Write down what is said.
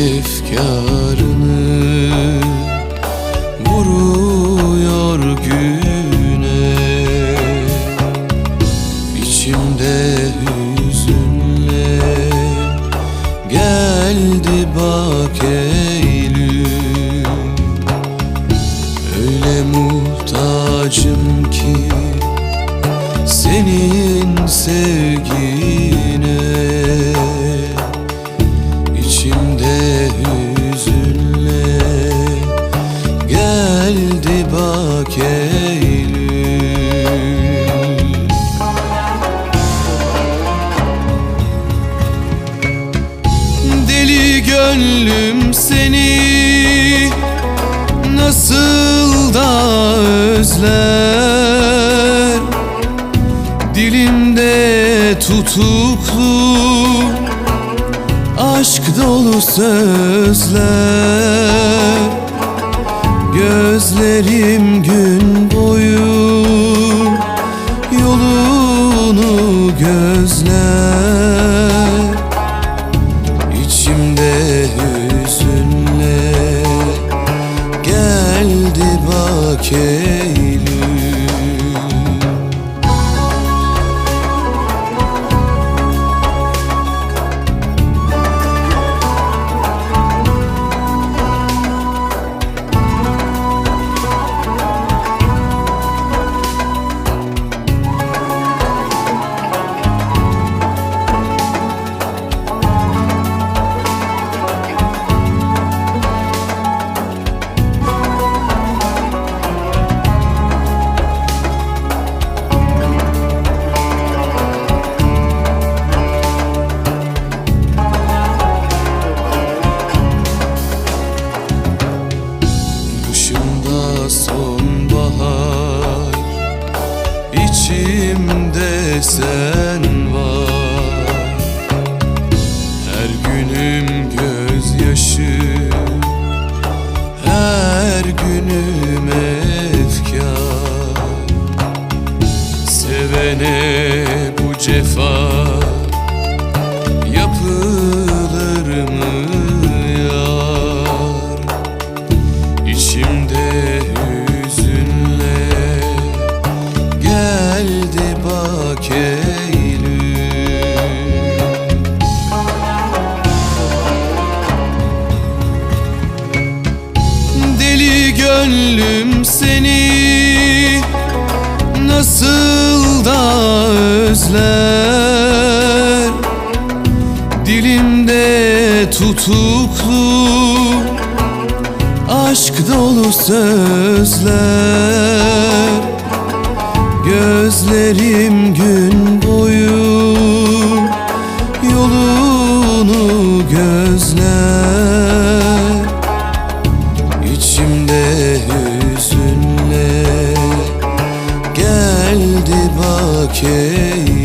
efkarını Vuruyor güne. İçimde hüzünle Geldi bak Eylül. Öyle muhtacım ki Senin sevgin gönlüm seni. Nasıl da özler. Dilimde tutuklu Aşk dolu sözler. Gözlerim gün boyu Yolunu gözler. Bak sonbahar içimde sen var. Her günüm gözyaşı. Her günüm efkar. Sevene bu cefa nasıl da özler. Dilimde tutuklu aşk dolu sözler. Gözlerim gün boyu yolunu gözler geldi bak ey